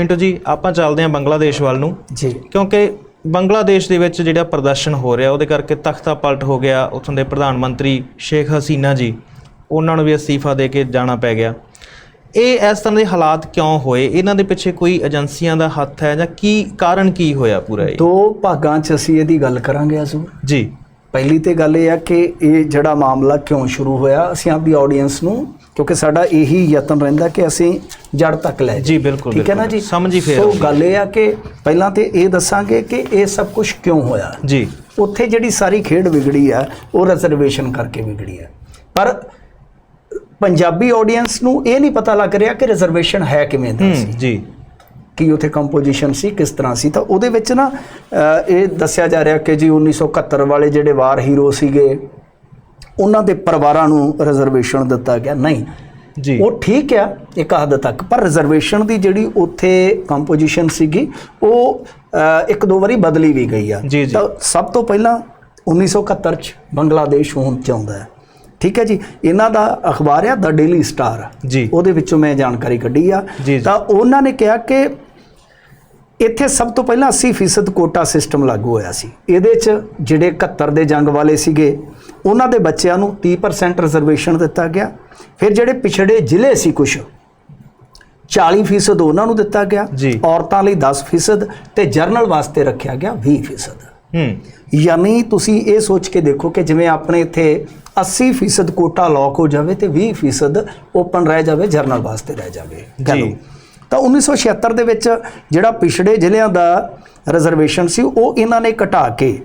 ਮਿੰਟੂ ਜੀ ਆਪਾਂ ਚੱਲਦੇ ਹਾਂ ਬੰਗਲਾਦੇਸ਼ ਵੱਲ ਨੂੰ। ਜੀ। ਕਿਉਂਕਿ ਬੰਗਲਾਦੇਸ਼ ਦੇ ਵਿੱਚ ਜਿਹੜਾ ਪ੍ਰਦਰਸ਼ਨ ਹੋ ਰਿਹਾ ਉਹਦੇ ਕਰਕੇ ਤਖਤਾ ਪਲਟ ਹੋ ਗਿਆ ਉੱਥੋਂ ਦੇ ਪ੍ਰਧਾਨ ਮੰਤਰੀ ਸ਼ੇਖ ਹਸੀਨਾ ਜੀ ਉਹਨਾਂ ਨੂੰ ਵੀ ਅਸਤੀਫਾ ਦੇ ਕੇ ਜਾਣਾ ਪੈ ਗਿਆ। ਇਹ ਇਸ ਤਰ੍ਹਾਂ ਦੇ ਹਾਲਾਤ ਕਿਉਂ ਹੋਏ? ਇਹਨਾਂ ਦੇ ਪਿੱਛੇ ਕੋਈ ਏਜੰਸੀਆਂ ਦਾ ਹੱਥ ਹੈ ਜਾਂ ਕੀ ਕਾਰਨ ਕੀ ਹੋਇਆ ਪੂਰਾ ਇਹ? ਦੋ ਭਾਗਾਂ 'ਚ ਅਸੀਂ ਇਹਦੀ ਗੱਲ ਕਰਾਂਗੇ ਅਜ਼ੂਰ ਜੀ। ਪਹਿਲੀ ਤੇ ਗੱਲ ਇਹ ਆ ਕਿ ਇਹ ਜਿਹੜਾ ਮਾਮਲਾ ਕਿਉਂ ਸ਼ੁਰੂ ਹੋਇਆ ਅਸੀਂ ਆਪਦੀ ਆਡੀਅנס ਨੂੰ ਕਿਉਂਕਿ ਸਾਡਾ ਇਹੀ ਯਤਨ ਰਹਿੰਦਾ ਕਿ ਅਸੀਂ ਜੜ ਤੱਕ ਲੈ ਜੀ ਬਿਲਕੁਲ ਠੀਕ ਹੈ ਨਾ। ਜੀ? ਸਮਝੀ ਫੇਰ ਸੋ। ਗੱਲ ਇਹ ਆ ਕਿ ਪਹਿਲਾਂ ਤੇ ਇਹ ਦੱਸਾਂਗੇ ਕਿ ਇਹ ਸਭ ਕੁਝ ਕਿਉਂ ਹੋਇਆ? ਜੀ। ਉੱਥੇ ਜਿਹੜੀ ਸਾਰੀ ਖੇਡ ਵਿਗੜੀ ਆ ਉਹ ਰਿਜ਼ਰਵੇਸ਼ਨ ਕਰਕੇ ਵਿਗੜੀ ਆ। ਪਰ ਪੰਜਾਬੀ ਆਡੀਅנס ਨੂੰ ਇਹ ਨਹੀਂ ਪਤਾ ਲੱਗ ਰਿਹਾ ਕਿ ਰਿਜ਼ਰਵੇਸ਼ਨ ਹੈ ਕਿਵੇਂ ਦਾ ਸੀ। ਜੀ। ਕੀ ਉਥੇ ਕੰਪੋਜੀਸ਼ਨ ਸੀ ਕਿਸ ਤਰ੍ਹਾਂ ਸੀ? ਤਾਂ ਉਹਦੇ ਵਿੱਚ ਨਾ ਇਹ ਦੱਸਿਆ ਜਾ ਰਿਹਾ ਕਿ ਜੀ 1971 ਵਾਲੇ ਜਿਹੜੇ ਵਾਰ ਹੀਰੋ ਸੀਗੇ ਉਹਨਾਂ ਦੇ ਪਰਿਵਾਰਾਂ ਨੂੰ ਰਿਜ਼ਰਵੇਸ਼ਨ ਦਿੱਤਾ ਗਿਆ। ਨਹੀਂ। ਜੀ। ਉਹ ਠੀਕ ਆ ਇੱਕ ਹੱਦ ਤੱਕ। ਪਰ ਰਿਜ਼ਰਵੇਸ਼ਨ ਦੀ ਜਿਹੜੀ ਉੱਥੇ ਕੰਪੋਜੀਸ਼ਨ ਸੀਗੀ ਉਹ ਇੱਕ ਦੋ ਵਾਰੀ ਬਦਲੀ ਵੀ ਗਈ ਆ। ਤਾਂ ਸਭ ਤੋਂ ਪਹਿਲਾਂ 1971 ਚ ਬੰਗਲਾਦੇਸ਼ ਹੋਂਦ ਚ ਆਉਂਦਾ ਹੈ। ਠੀਕ ਹੈ ਜੀ? ਇਹਨਾਂ ਦਾ ਅਖਬਾਰ ਆ ਦਾ ਡੇਲੀ ਸਟਾਰ ਜੀ। ਉਹਦੇ ਵਿੱਚੋਂ ਮੈਂ ਜਾਣਕਾਰੀ ਕੱਢੀ ਆ। ਤਾਂ ਉਹਨਾਂ ਨੇ ਕਿਹਾ ਕਿ ਇੱਥੇ ਸਭ ਤੋਂ ਪਹਿਲਾਂ 80% ਕੋਟਾ ਸਿਸਟਮ ਲਾਗੂ ਹੋਇਆ ਸੀ। ਇਹਦੇ 'ਚ ਜਿਹੜੇ 71 ਦੇ ਜੰਗ ਵਾਲੇ ਸੀਗੇ ਉਹਨਾਂ ਦੇ ਬੱਚਿਆਂ ਨੂੰ 30% ਰਿਜ਼ਰਵੇਸ਼ਨ ਦਿੱਤਾ ਗਿਆ। ਫਿਰ ਜਿਹੜੇ ਪਿਛੜੇ ਜ਼ਿਲ੍ਹੇ ਸੀ ਕੁਝ 40% ਉਹਨਾਂ ਨੂੰ ਦਿੱਤਾ ਗਿਆ। ਔਰਤਾਂ ਲਈ 10% ਤੇ ਜਰਨਲ ਵਾਸਤੇ ਰੱਖਿਆ ਗਿਆ 20% ਹੂੰ। ਯਾਨੀ ਤੁਸੀਂ ਇਹ ਸੋਚ ਕੇ ਦੇਖੋ ਕਿ ਜਿਵੇਂ ਆਪਣੇ ਇੱਥੇ 80% ਕੋਟਾ ਲੌਕ ਹੋ ਜਾਵੇ ਤੇ 20% ਓਪਨ ਰਹਿ ਜਾਵੇ ਜਰਨਲ ਵਾਸਤੇ ਰਹਿ ਜਾਵੇ। ਜੀ। ਤਾਂ 1976 ਦੇ ਵਿੱਚ ਜਿਹੜਾ ਪਿਛੜੇ ਜ਼ਿਲ੍ਹਿਆਂ ਦਾ ਰਿਜ਼ਰਵੇਸ਼ਨ ਸੀ ਉਹ ਇਹਨਾਂ ਨੇ ਘਟਾ ਕੇ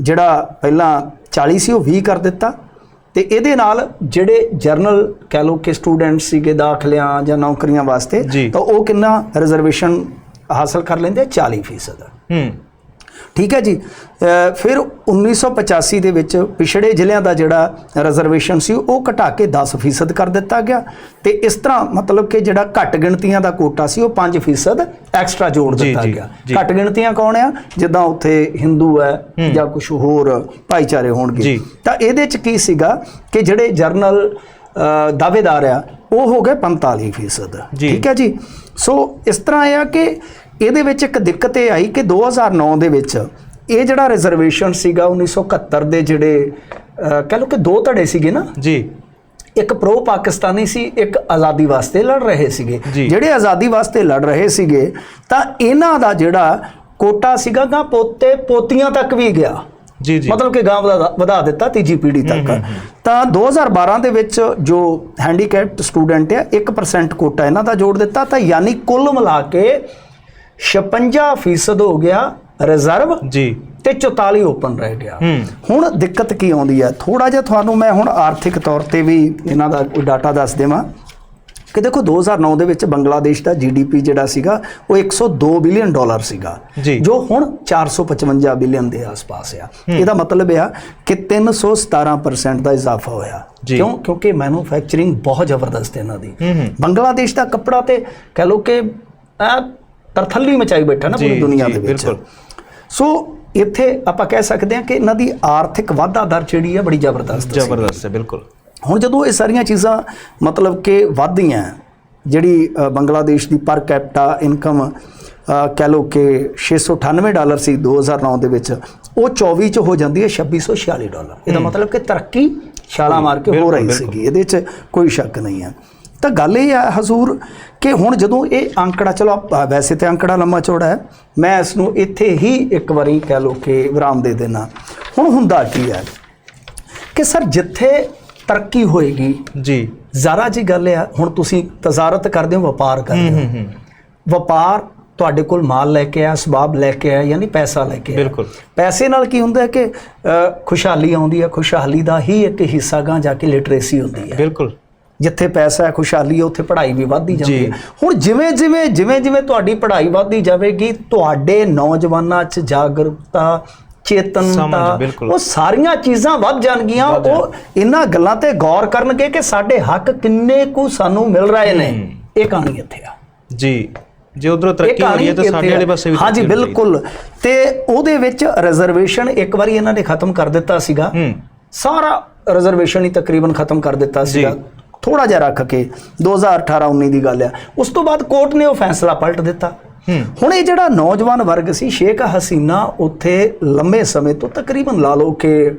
ਜਿਹੜਾ ਪਹਿਲਾਂ 40 ਸੀ ਉਹ 20 ਕਰ ਦਿੱਤਾ। ਤੇ ਇਹਦੇ ਨਾਲ ਜਿਹੜੇ ਜਰਨਲ ਕਹਿ ਲਓ ਕਿ ਸਟੂਡੈਂਟ ਸੀਗੇ ਦਾਖਲਿਆਂ ਜਾਂ ਨੌਕਰੀਆਂ ਵਾਸਤੇ। ਤਾਂ ਉਹ ਕਿੰਨਾ ਰਿਜ਼ਰਵੇਸ਼ਨ ਹਾਸਲ ਕਰ ਲੈਂਦੇ 40% ਹੂੰ। ਠੀਕ ਹੈ ਜੀ। ਫਿਰ 1985 ਦੇ ਵਿੱਚ ਪਿਛੜੇ ਜ਼ਿਲ੍ਹਿਆਂ ਦਾ ਜਿਹੜਾ ਰਿਜ਼ਰਵੇਸ਼ਨ ਸੀ ਉਹ ਘਟਾ ਕੇ 10% ਕਰ ਦਿੱਤਾ ਗਿਆ। ਤੇ ਇਸ ਤਰ੍ਹਾਂ ਮਤਲਬ ਕਿ ਜਿਹੜਾ ਘੱਟ ਗਿਣਤੀਆਂ ਦਾ ਕੋਟਾ ਸੀ ਉਹ 5% ਐਕਸਟਰਾ ਜੋੜ ਦਿੱਤਾ ਗਿਆ। ਘੱਟ ਗਿਣਤੀਆਂ ਕੌਣ ਆ? ਜਿੱਦਾਂ ਉੱਥੇ ਹਿੰਦੂ ਹੈ ਜਾਂ ਕੁਝ ਹੋਰ ਭਾਈਚਾਰੇ ਹੋਣਗੇ। ਤਾਂ ਇਹਦੇ ਚ ਕੀ ਸੀਗਾ ਕਿ ਜਿਹੜੇ ਜਰਨਲ ਦਾਅਵੇਦਾਰ ਆ ਉਹ ਹੋ ਗਏ 45% ਜੀ। ਠੀਕ ਹੈ ਜੀ। ਸੋ ਇਸ ਤਰ੍ਹਾਂ ਇਹ ਆ ਕਿ ਇਹਦੇ ਵਿੱਚ ਇੱਕ ਦਿੱਕਤ ਇਹ ਆਈ ਕਿ 2009 ਦੇ ਵਿੱਚ ਇਹ ਜਿਹੜਾ ਰਿਜ਼ਰਵੇਸ਼ਨ ਸੀਗਾ 1971 ਦੇ ਜਿਹੜੇ ਕਹਿ ਲਓ ਕਿ ਦੋ ਧੜੇ ਸੀਗੇ ਨਾ? ਜੀ। ਇੱਕ ਪ੍ਰੋ ਪਾਕਿਸਤਾਨੀ ਸੀ ਇੱਕ ਆਜ਼ਾਦੀ ਵਾਸਤੇ ਲੜ ਰਹੇ ਸੀਗੇ। ਜਿਹੜੇ ਆਜ਼ਾਦੀ ਵਾਸਤੇ ਲੜ ਰਹੇ ਸੀਗੇ ਤਾਂ ਇਹਨਾਂ ਦਾ ਜਿਹੜਾ ਕੋਟਾ ਸੀਗਾ ਗਾ ਪੋਤੇ ਪੋਤੀਆਂ ਤੱਕ ਵੀ ਗਿਆ। ਜੀ ਜੀ। ਮਤਲਬ ਕਿ ਗਾਂ ਵਧਾ ਵਧਾ ਦਿੱਤਾ ਤੀਜੀ ਪੀੜ੍ਹੀ ਤੱਕ। ਤਾਂ 2012 ਦੇ ਵਿੱਚ ਜੋ ਹੈਂਡੀਕੈਪਡ ਸਟੂਡੈਂਟ ਆ 1% ਕੋਟਾ ਇਹਨਾਂ ਦਾ ਜੋੜ ਦਿੱਤਾ ਤਾਂ ਯਾਨੀ ਕੁੱਲ ਮਿਲਾ ਕੇ 56% ਹੋ ਗਿਆ ਰਿਜ਼ਰਵ ਜੀ। ਤੇ 44 ਓਪਨ ਰਹਿ ਗਿਆ। ਹੁਣ ਦਿੱਕਤ ਕੀ ਆਉਂਦੀ ਹੈ? ਥੋੜਾ ਜਿਹਾ ਤੁਹਾਨੂੰ ਮੈਂ ਹੁਣ ਆਰਥਿਕ ਤੌਰ ਤੇ ਵੀ ਇਹਨਾਂ ਦਾ ਕੋਈ ਡਾਟਾ ਦੱਸ ਦੇਵਾਂ। ਕਿ ਦੇਖੋ 2009 ਦੇ ਵਿੱਚ ਬੰਗਲਾਦੇਸ਼ ਦਾ ਜੀਡੀਪੀ ਜਿਹੜਾ ਸੀਗਾ ਉਹ 102 ਬਿਲੀਅਨ ਡਾਲਰ ਸੀਗਾ। ਜੀ। ਹੁਣ 455 ਬਿਲੀਅਨ ਦੇ ਆਸ-ਪਾਸ ਆ। ਇਹਦਾ ਮਤਲਬ ਇਹ ਆ ਕਿ 317% ਦਾ ਇਜ਼ਾਫਾ ਹੋਇਆ। ਕਿਉਂ? ਕਿਉਂਕਿ ਮੈਨੂਫੈਕਚਰਿੰਗ ਬਹੁਤ ਜ਼ਬਰਦਸਤ ਹੈ ਇਹਨਾਂ ਦੀ। ਬੰਗਲਾਦੇਸ਼ ਦਾ ਕੱਪੜਾ ਤੇ ਕਹ ਲੋ ਕਿ ਆ ਤਰਥੱਲੀ ਮਚਾਈ ਬੈਠਾ ਨਾ ਪੂਰੀ ਦੁਨੀਆ ਦੇ ਵਿੱਚ। ਬਿਲਕੁਲ। ਸੋ ਇੱਥੇ ਆਪਾਂ ਕਹਿ ਸਕਦੇ ਹਾਂ ਕਿ ਇਹਨਾਂ ਦੀ ਆਰਥਿਕ ਵਾਧਾ ਦਰ ਜਿਹੜੀ ਹੈ ਬੜੀ ਜ਼ਬਰਦਸਤ ਸੀ। ਜ਼ਬਰਦਸਤ ਹੈ ਬਿਲਕੁਲ। ਹੁਣ ਜਦੋਂ ਇਹ ਸਾਰੀਆਂ ਚੀਜ਼ਾਂ ਮਤਲਬ ਕਿ ਵੱਧਦੀਆਂ ਜਿਹੜੀ ਬੰਗਲਾਦੇਸ਼ ਦੀ ਪਰ ਕੈਪਟਾ ਇਨਕਮ ਕਹਿ ਲਓ ਕਿ 698 ਡਾਲਰ ਸੀ 2009 ਦੇ ਵਿੱਚ ਉਹ 24 ਚ ਹੋ ਜਾਂਦੀ ਹੈ 2646 ਡਾਲਰ। ਇਹਦਾ ਮਤਲਬ ਕਿ ਤਰੱਕੀ ਛਾਲਾ ਮਾਰ ਕੇ ਹੋ ਰਹੀ। ਸੀਗੀ। ਇਹਦੇ 'ਚ ਕੋਈ ਸ਼ੱਕ ਨਹੀਂ ਹੈ। ਤਾਂ ਗੱਲ ਇਹ ਹੈ ਹਜ਼ੂਰ ਕਿ ਹੁਣ ਜਦੋਂ ਇਹ ਅੰਕੜਾ ਚਲੋ ਵੈਸੇ ਤੇ ਅੰਕੜਾ ਲੰਮਾ ਚੌੜਾ ਹੈ ਮੈਂ ਇਸ ਨੂੰ ਇੱਥੇ ਹੀ ਇੱਕ ਵਾਰੀ ਕਹਿ ਲਓ ਕਿ ਵਿਰਾਮ ਦੇ ਦੇਣਾ ਹੁਣ ਹੁੰਦਾ ਕੀ ਹੈ ਕਿ ਸਰ ਜਿੱਥੇ ਤਰੱਕੀ ਹੋਏਗੀ ਜੀ। ਜ਼ਰਾ ਜੀ ਗੱਲ ਆ ਹੁਣ ਤੁਸੀਂ ਤਜ਼ਾਰਤ ਕਰਦੇ ਹੋ ਵਪਾਰ ਕਰਦੇ ਹੋ। ਹੂੰ ਵਪਾਰ ਤੁਹਾਡੇ ਕੋਲ ਮਾਲ ਲੈ ਕੇ ਆਇਆ ਸਬਾਬ ਲੈ ਕੇ ਆਇਆ ਯਾਨੀ ਪੈਸਾ ਲੈ ਕੇ ਬਿਲਕੁਲ। ਪੈਸੇ ਨਾਲ ਕੀ ਹੁੰਦਾ ਹੈ ਕਿ ਖੁਸ਼ਹਾਲੀ ਆਉਂਦੀ ਹੈ ਖੁਸ਼ਹਾਲੀ ਦਾ ਹੀ ਇੱਕ ਹਿੱਸਾ ਗਾਂ ਜਾ ਕੇ ਲਿਟਰੇਸੀ ਹੁੰਦੀ ਹੈ। ਬਿਲਕੁਲ। ਜਿੱਥੇ ਪੈਸਾ ਹੈ ਖੁਸ਼ਹਾਲੀ ਹੈ ਉੱਥੇ ਪੜ੍ਹਾਈ ਵੀ ਵੱਧਦੀ ਜਾਂਦੀ। ਹੈ। ਹੁਣ ਜਿਵੇਂ ਜਿਵੇਂ ਜਿਵੇਂ ਜਿਵੇਂ ਤੁਹਾਡੀ ਪੜ੍ਹਾਈ ਵੱਧਦੀ ਜਾਵੇਗੀ ਤੁਹਾਡੇ ਨੌਜਵਾਨਾਂ 'ਚ ਜਾਗਰੂਕਤਾ ਚੇਤਨਤਾ। ਉਹ ਸਾਰੀਆਂ ਚੀਜ਼ਾਂ ਵੱਧ ਜਾਣਗੀਆਂ। ਉਹ ਇਹਨਾਂ ਗੱਲਾਂ ਤੇ ਗੌਰ ਕਰਨਗੇ ਕਿ ਸਾਡੇ ਹੱਕ ਕਿੰਨੇ ਕੁ ਸਾਨੂੰ ਮਿਲ ਰਹੇ ਨੇ। ਇਹ ਕਹਾਣੀ ਇੱਥੇ ਆ। ਜੀ। ਜੇ ਉਧਰੋਂ ਤਰੱਕੀ ਹੋ ਰਹੀ ਹੈ ਤਾਂ ਸਾਡੇ। ਵਾਲੇ ਪਾਸੇ ਵੀ ਹਾਂਜੀ ਬਿਲਕੁਲ। ਤੇ ਉਹਦੇ ਵਿੱਚ ਰਿਜ਼ਰਵੇਸ਼ਨ ਇੱਕ ਵਾਰੀ ਇਹਨਾਂ ਨੇ ਖਤਮ ਕਰ ਦਿੱਤਾ ਸੀਗਾ। ਸਾਰਾ ਰਿਜ਼ਰਵੇਸ਼ਨ ਹੀ ਤਕਰੀਬਨ ਖਤਮ ਕਰ ਦਿੱਤਾ ਸੀਗਾ। ਥੋੜਾ ਜਿਹਾ ਰੱਖ ਕੇ 2018-19 ਦੀ ਗੱਲ ਆ ਉਸ ਤੋਂ ਬਾਅਦ ਕੋਰਟ ਨੇ ਉਹ ਫੈਸਲਾ ਪਲਟ ਦਿੱਤਾ ਹੁਣ ਇਹ ਜਿਹੜਾ ਨੌਜਵਾਨ ਵਰਗ ਸੀ ਸ਼ੇਖ ਹਸੀਨਾ ਉੱਥੇ ਲੰਮੇ ਸਮੇਂ ਤੋਂ ਤਕਰੀਬਨ ਲਾ ਲਓ ਕਿ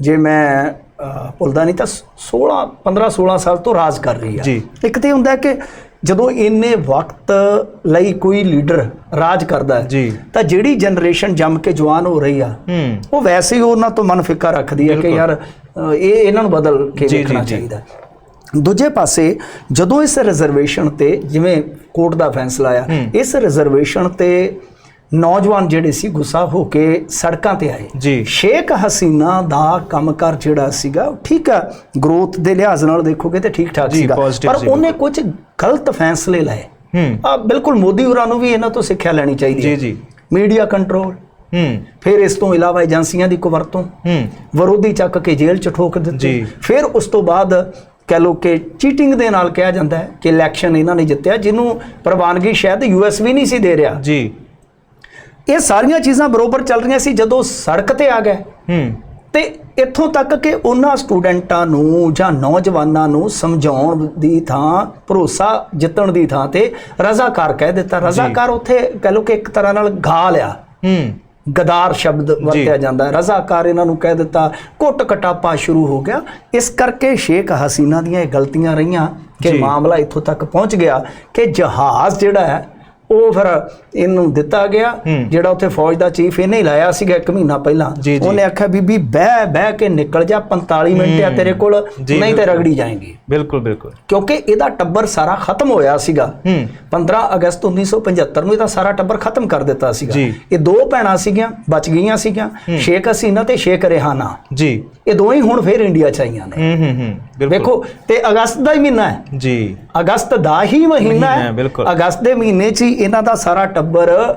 ਜੇ ਮੈਂ ਭੁੱਲਦਾ ਨਹੀਂ ਤਾਂ 16 15 16 ਸਾਲ ਤੋਂ ਰਾਜ ਕਰ ਰਹੀ ਆ। ਇੱਕ ਤੇ ਹੁੰਦਾ ਕਿ ਜਦੋਂ ਇੰਨੇ ਵਕਤ ਲਈ ਕੋਈ ਲੀਡਰ ਰਾਜ ਕਰਦਾ ਹੈ। ਤਾਂ ਜਿਹੜੀ ਜਨਰੇਸ਼ਨ ਜੰਮ ਕੇ ਜਵਾਨ ਹੋ ਰਹੀ ਆ ਉਹ ਵੈਸੇ ਹੀ ਉਹਨਾਂ ਤੋਂ ਮਨ ਫਿੱਕਾ ਰੱਖਦੀ ਹੈ ਕਿ। ਯਾਰ ਇਹ ਇਹਨਾਂ ਨੂੰ ਬਦਲ ਕੇ ਵੇਖਣਾ ਜੀ। ਚਾਹੀਦਾ ਦੂਜੇ ਪਾਸੇ ਜਦੋਂ ਇਸ ਰਿਜ਼ਰਵੇਸ਼ਨ ਤੇ ਜਿਵੇਂ ਕੋਰਟ ਦਾ ਫੈਸਲਾ ਆ ਹੂੰ। ਇਸ ਰਿਜ਼ਰਵੇਸ਼ਨ ਤੇ ਨੌਜਵਾਨ ਜਿਹੜੇ ਸੀ ਗੁੱਸਾ ਹੋ ਕੇ ਸੜਕਾਂ ਤੇ ਆਏ। ਜੀ। ਸ਼ੇਖ ਹਸੀਨਾ ਦਾ ਕੰਮਕਾਰ ਜਿਹੜਾ ਸੀਗਾ ਠੀਕ ਆ ਗਰੋਥ ਦੇ ਲਿਹਾਜ਼ ਨਾਲ ਦੇਖੋਗੇ ਤੇ ਠੀਕ ਠਾਕ ਜੀ, ਸੀਗਾ। ਪਰ ਉਹਨੇ ਕੁਝ ਗਲਤ ਫੈਸਲੇ ਲਏ। ਹੂੰ। ਆ ਬਿਲਕੁਲ ਮੋਦੀ ਹੋਰਾਂ ਨੂੰ ਵੀ ਇਹਨਾਂ ਤੋਂ ਸਿੱਖਿਆ ਲੈਣੀ ਚਾਹੀਦੀ ਜੀ ਹੈ। ਜੀ ਮੀਡੀਆ ਕੰਟਰੋਲ ਹੂੰ। ਫਿਰ ਇਸ ਤੋਂ ਇਲਾਵਾ ਏਜੰਸੀਆਂ ਦੀ ਕੁਵਰਤੋਂ। ਹੂੰ। ਵਿਰੋਧੀ ਚੱਕ ਕੇ ਜੇਲ੍ਹ ਚ ਠੋਕ ਦਿੱਤੇ। ਜੀ। ਫਿਰ ਉਸ ਤੋਂ ਬਾਅਦ ਕਹਿ ਲੋ ਕਿ ਚੀਟਿੰਗ ਦੇ ਨਾਲ ਕਿਹਾ ਜਾਂਦਾ ਹੈ ਕਿ ਇਲੈਕਸ਼ਨ ਇਹਨਾਂ ਨੇ ਜਿੱਤਿਆ ਜਿਹਨੂੰ ਪ੍ਰਵਾਨਗੀ ਸ਼ਾਇਦ ਯੂਐਸ ਵੀ ਨਹੀਂ ਸੀ ਦੇ ਰਿਹਾ। ਜੀ। ਇਹ ਸਾਰੀਆਂ ਚੀਜ਼ਾਂ ਬਰੋਬਰ ਚੱਲ ਰਹੀਆਂ ਸੀ ਜਦੋਂ ਸੜਕ ਤੇ ਆ ਗਏ। ਹੂੰ। ਤੇ ਇੱਥੋਂ ਤੱਕ ਕਿ ਉਹਨਾਂ ਸਟੂਡੈਂਟਾਂ ਨੂੰ ਜਾਂ ਨੌਜਵਾਨਾਂ ਨੂੰ ਸਮਝਾਉਣ ਦੀ ਥਾਂ ਭਰੋਸਾ ਜਿੱਤਣ ਦੀ ਥਾਂ ਤੇ ਰਜ਼ਾਕਾਰ ਕਹਿ ਦਿੱਤਾ। ਰਜ਼ਾਕਾਰ ਉੱਥੇ ਕਹਿ ਲੋ ਕਿ ਇੱਕ ਤਰ੍ਹਾਂ ਨਾਲ ਗਾ ਲਿਆ। ਹੂੰ। ਗਦਾਰ ਸ਼ਬਦ ਵਰਤਿਆ ਜਾਂਦਾ ਹੈ। ਰਜ਼ਾਕਾਰ ਇਹਨਾਂ ਨੂੰ ਕਹਿ ਦਿੱਤਾ ਕੁੱਟ ਕਟਾਪਾ ਸ਼ੁਰੂ ਹੋ ਗਿਆ। ਇਸ ਕਰਕੇ ਸ਼ੇਖ ਹਸੀਨਾ ਦੀਆਂ ਇਹ ਗਲਤੀਆਂ ਰਹੀਆਂ ਕਿ। ਮਾਮਲਾ ਇੱਥੋਂ ਤੱਕ ਪਹੁੰਚ ਗਿਆ ਕਿ ਜਹਾਜ਼ ਜਿਹੜਾ ਹੈ ਉਹ ਫਿਰ ਇਹਨੂੰ ਦਿੱਤਾ ਗਿਆ। ਜਿਹੜਾ ਉੱਥੇ ਫੌਜ ਦਾ ਚੀਫ ਇਹਨੇ ਹੀ ਲਾਇਆ ਸੀਗਾ ਇੱਕ ਮਹੀਨਾ ਪਹਿਲਾਂ। ਉਹਨੇ ਆਖਿਆ ਬੀਬੀ ਬਹਿ ਬਹਿ ਕੇ ਨਿਕਲ ਜਾ 45 ਮਿੰਟ ਆ ਤੇਰੇ ਕੋਲ ਨਹੀਂ ਤੇ। ਰਗੜੀ ਜਾਏਗੀ। ਬਿਲਕੁਲ ਬਿਲਕੁਲ। ਕਿਉਂਕਿ ਇਹਦਾ ਟੱਬਰ ਸਾਰਾ ਖਤਮ ਹੋਇਆ ਸੀਗਾ। ਹੂੰ। 15 ਅਗਸਤ 1975 ਨੂੰ ਇਹਦਾ ਸਾਰਾ ਟੱਬਰ ਖਤਮ ਕਰ ਦਿੱਤਾ ਸੀਗਾ। ਇਹ ਦੋ ਭੈਣਾਂ ਸੀਗੀਆਂ ਬਚ ਗਈਆਂ ਸੀਗੀਆਂ ਸ਼ੇਖ ਹਸੀਨਾ ਤੇ ਸ਼ੇਖ ਰਿਹਾਨਾ। ਜੀ। ਇਹ ਦੋਵੇਂ ਹੁਣ ਫੇਰ ਇੰਡੀਆ ਚ ਆਈਆਂ ਨੇ। ਹੂੰ ਹੂੰ ਹੂੰ। ਵੇਖੋ ਤੇ ਅਗਸਤ ਦਾ ਹੀ ਮਹੀਨਾ ਹੈ। ਜੀ। ਅਗਸਤ ਦਾ ਹੀ ਮਹੀਨਾ ਹੈ। ਅਗਸਤ ਦੇ ਮਹੀਨੇ 'ਚ ਹੀ ਇਹਨਾਂ ਦਾ ਸਾਰਾ ਟੱਬਰ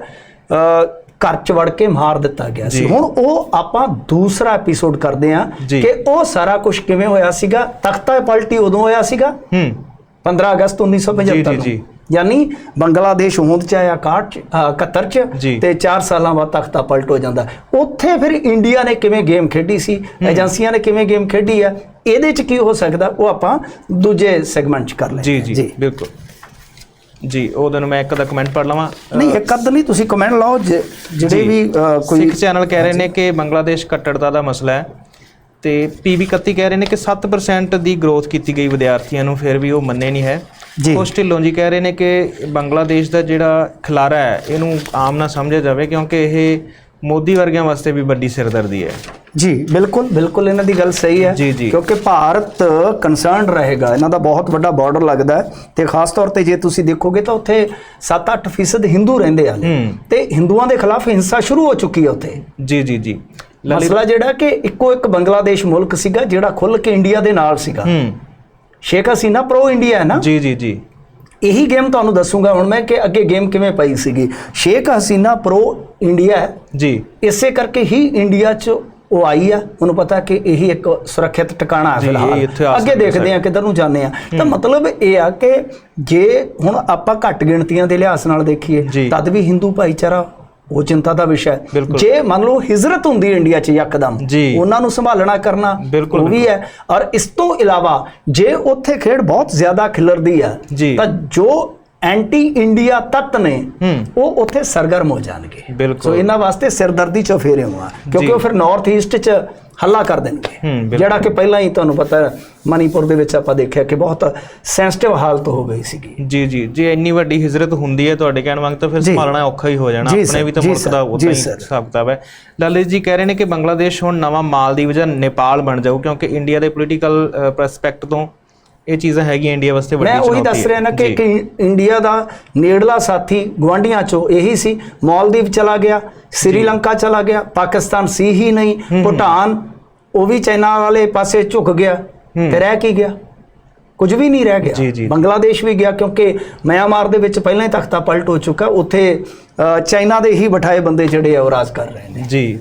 ਘਰ 'ਚ ਵੜ ਕੇ ਮਾਰ ਦਿੱਤਾ ਗਿਆ ਸੀ। ਜੀ। ਹੁਣ ਉਹ ਆਪਾਂ ਦੂਸਰਾ ਐਪੀਸੋਡ ਕਰਦੇ ਜੀ। ਕਿ ਉਹ ਸਾਰਾ ਕੁਝ ਕਿਵੇਂ ਹੋਇਆ ਸੀਗਾ? ਤਖਤਾ ਪਲਟੀ ਉਦੋਂ ਹੋਇਆ ਸੀਗਾ? ਹੂੰ। 15 ਅਗਸਤ 1975 ਜੀ, ਨੂੰ। ਜੀ। ਯਾਨੀ ਬੰਗਲਾਦੇਸ਼ ਹੋਂਦ ਚ ਆਇਆ 61 ਚ ਅ, 71 ਚ ਜੀ। ਤੇ 4 ਸਾਲਾਂ ਬਾਅਦ ਤਖਤਾ ਪਲਟ ਹੋ ਜਾਂਦਾ। ਉੱਥੇ ਫਿਰ ਇੰਡੀਆ ਨੇ ਕਿਵੇਂ ਗੇਮ ਖੇਡੀ ਸੀ? ਏਜੰਸੀਆਂ ਨੇ ਕਿਵੇਂ ਗੇਮ ਖੇਡੀ ਆ ਇਹਦੇ ਚ ਕੀ ਹੋ ਸਕਦਾ? ਉਹ ਆਪਾਂ ਦੂਜੇ ਸੈਗਮੈਂਟ ਚ ਕਰ ਲੈਂਦੇ ਜੀ ਜੀ ਬਿਲਕੁਲ। ਜੀ ਉਹਦੇ ਨੂੰ ਮੈਂ ਇੱਕ ਦਾ ਕਮੈਂਟ ਪੜ ਲਵਾਂ। ਨਹੀਂ ਇੱਕ ਅੱਧ ਨਹੀਂ ਤੁਸੀਂ ਕਮੈਂਟ ਲਾਓ। ਜਿਹੜੇ। ਵੀ ਕੋਈ ਸਿੱਖ ਚੈਨਲ ਕਹਿ ਰਹੇ ਨੇ ਕਿ ਬੰਗਲਾਦੇਸ਼ ਕੱਟੜਤਾ ਦਾ ਮਸਲਾ ਹੈ ਤੇ ਪੀਬੀ 31 ਕਹਿ ਰਹੇ ਨੇ ਕਿ 7% ਦੀ ਗਰੋਥ ਕੀਤੀ ਗਈ ਵਿਦਿਆਰਥੀਆਂ ਨੂੰ ਫਿਰ ਵੀ ਉਹ ਮੰਨੇ ਨਹੀਂ ਹੈ। ਜੀ। ਕੁਛ ਢਿੱਲੋਂ ਜੀ ਕਹਿ ਰਹੇ ਨੇ ਕਿ ਬੰਗਲਾਦੇਸ਼ ਦਾ ਜਿਹੜਾ ਖਿਲਾਰਾ ਹੈ ਇਹਨੂੰ ਆਮ ਨਾ ਸਮਝਿਆ ਜਾਵੇ ਕਿਉਂਕਿ ਇਹ ਮੋਦੀ ਵਰਗਿਆਂ ਵਾਸਤੇ ਵੀ ਵੱਡੀ ਸਿਰਦਰਦੀ ਹੈ। ਜੀ ਬਿਲਕੁਲ ਬਿਲਕੁਲ ਇਹਨਾਂ ਦੀ ਗੱਲ ਸਹੀ ਹੈ। ਕਿਉਂਕਿ ਭਾਰਤ ਕਨਸਰਨਡ ਰਹੇਗਾ ਇਹਨਾਂ ਦਾ ਬਹੁਤ ਵੱਡਾ ਬਾਰਡਰ ਲੱਗਦਾ ਹੈ ਤੇ ਖਾਸ ਤੌਰ ਤੇ ਜੇ ਤੁਸੀਂ ਦੇਖੋਗੇ ਤਾਂ ਉੱਥੇ 7-8% ਹਿੰਦੂ ਰਹਿੰਦੇ ਆ। ਤੇ ਹਿੰਦੂਆਂ ਦੇ ਖਿਲਾਫ ਹਿੰਸਾ ਸ਼ੁਰੂ ਹੋ ਚੁੱਕੀ ਹੈ ਉੱਥੇ। ਜੀ ਜੀ ਜੀ। ਮਸਲਾ ਜਿਹੜਾ ਕਿ ਇੱਕੋ ਇੱਕ ਬੰਗਲਾਦੇਸ਼ ਮੁਲਕ ਸੀਗਾ ਜਿਹੜਾ ਖੁੱਲ ਕੇ ਇੰਡੀਆ ਦੇ ਨਾਲ ਸੀਗਾ। ਸ਼ੇਖ ਹਸੀਨਾ ਪ੍ਰੋ ਇੰਡੀਆ ਹੈ ਨਾ? ਜੀ ਜੀ ਜੀ। ਇਹੀ ਗੇਮ ਤੁਹਾਨੂੰ ਦੱਸੂਗਾ ਹੁਣ ਮੈਂ ਕਿ ਅੱਗੇ ਗੇਮ ਕਿਵੇਂ ਪਈ ਸੀਗੀ। ਸ਼ੇਖ ਹਸੀਨਾ ਪ੍ਰੋ ਇੰਡੀਆ ਹੈ। ਜੀ। ਇਸੇ ਕਰਕੇ ਹੀ ਇੰਡੀਆ 'ਚ ਉਹ ਆਈ ਆ। ਉਹਨੂੰ ਪਤਾ ਕਿ ਇਹੀ ਇੱਕ ਸੁਰੱਖਿਅਤ ਟਿਕਾਣਾ ਹੈ ਫਿਲਹਾਲ। ਅੱਗੇ ਦੇਖਦੇ ਆ ਕਿੱਧਰ ਨੂੰ ਜਾਂਦੇ ਆ ਤਾਂ ਮਤਲਬ ਇਹ ਆ ਕਿ ਜੇ ਹੁਣ ਆਪਾਂ ਘੱਟ ਗਿਣਤੀਆਂ ਦੇ ਲਿਹਾਜ਼ ਨਾਲ ਦੇਖੀਏ। ਤਦ ਵੀ ਹਿੰਦੂ ਭਾਈਚਾਰਾ ਉਹ ਚਿੰਤਾ ਦਾ ਵਿਸ਼ਾ ਹੈ। ਜੇ ਮੰਨ ਲਓ ਹਿਜਰਤ ਹੁੰਦੀ ਹੈ ਇੰਡੀਆ 'ਚ ਯਕਦਮ। ਉਹਨਾਂ ਨੂੰ ਸੰਭਾਲਣਾ ਕਰਨਾ ਉਹ ਵੀ ਹੈ ਔਰ ਇਸ ਤੋਂ ਇਲਾਵਾ ਜੇ ਉੱਥੇ ਖੇਡ ਬਹੁਤ ਜ਼ਿਆਦਾ ਖਿਲਰਦੀ ਆ ਜੀ। ਤਾਂ ਜੋ ਐਂਟੀ ਇੰਡੀਆ ਤੱਤ ਨੇ ਹੂੰ ਉਹ ਉੱਥੇ ਸਰਗਰਮ ਹੋ ਜਾਣਗੇ। ਸੋ ਇਹਨਾਂ ਵਾਸਤੇ ਸਿਰਦਰਦੀ ਚ ਫੇਰੇ ਹੋਆ ਕਿਉਂਕਿ। ਉਹ ਫਿਰ ਨਾਰਥ ਈਸਟ ਚ ਹੱਲਾ ਕਰ ਦੇਣਗੇ। ਜਿਹੜਾ ਕਿ ਪਹਿਲਾਂ ਹੀ ਤੁਹਾਨੂੰ ਪਤਾ ਹੈ, ਮਣੀਪੁਰ ਦੇ ਵਿੱਚ ਆਪਾਂ ਦੇਖਿਆ ਕਿ ਬਹੁਤ ਸੈਂਸਿਟਿਵ ਹਾਲਤ ਹੋ ਗਈ ਸੀਗੀ ਜੀ ਜੀ ਜੇ ਇੰਨੀ ਵੱਡੀ ਹਿਜਰਤ ਹੁੰਦੀ ਹੈ ਤੁਹਾਡੇ ਕਹਿਣ ਵਾਂਗ ਤਾਂ ਫਿਰ। ਸੰਭਾਲਣਾ ਔਖਾ ਹੀ ਹੋ ਜਾਣਾ ਆਪਣੇ ਵੀ ਤਾਂ ਮੁਲਕ ਦਾ ਉਦਾਂ ਹੀ। ਹਿਸਾਬ ਕਿਤਾਬ ਹੈ ਲਲਿਤ ਜੀ ਕਹਿ ਰਹੇ ਨੇ ਕਿ ਬੰਗਲਾਦੇਸ਼ ਹੁਣ ਨਵਾਂ ਮਾਲਦੀਵ ਜਾਂ ਨੇਪਾਲ ਬਣ ਜਾਊ ਕਿਉਂਕਿ ਇੰਡੀਆ ਦੇ ਪੋਲੀਟੀਕਲ ਪ੍ਰਸਪੈਕਟ ਤੋਂ ਇਹ ਚੀਜ਼ਾਂ ਹੈਗੀਆਂ ਇੰਡੀਆ ਵਾਸਤੇ ਵੱਡੀ ਮੈਂ ਉਹੀ ਦੱਸ ਰਿਹਾ ਨਾ ਕਿ ਇੰਡੀਆ ਦਾ ਨੇੜਲਾ ਸਾਥੀ ਗਵਾਂਢੀਆਂ ਚੋਂ ਇਹੀ ਸੀ। ਮਾਲਦੀਵ ਚਲਾ ਗਿਆ ਸ੍ਰੀਲੰਕਾ ਚਲਾ ਗਿਆ ਪਾਕਿਸਤਾਨ ਸੀ ਹੀ ਨਹੀਂ ਭੂਟਾਨ ਉਹ ਵੀ ਚਾਈਨਾ ਵਾਲੇ ਪਾਸੇ ਝੁਕ ਗਿਆ ਤੇ ਰਹਿ ਕੀ ਗਿਆ? ਕੁਝ ਵੀ ਨਹੀਂ ਰਹਿ ਗਿਆ। ਬੰਗਲਾਦੇਸ਼ ਵੀ ਗਿਆ ਕਿਉਂਕਿ ਮਿਆਂਮਾਰ ਦੇ ਵਿੱਚ ਪਹਿਲਾਂ ਹੀ ਤਖਤਾ ਪਲਟ ਹੋ ਚੁੱਕਾ। ਉੱਥੇ ਚਾਈਨਾ ਦੇ ਹੀ ਬਿਠਾਏ ਬੰਦੇ ਜਿਹੜੇ ਆ ਉਹ ਰਾਜ ਕਰ ਰਹੇ ਨੇ। ਜੀ।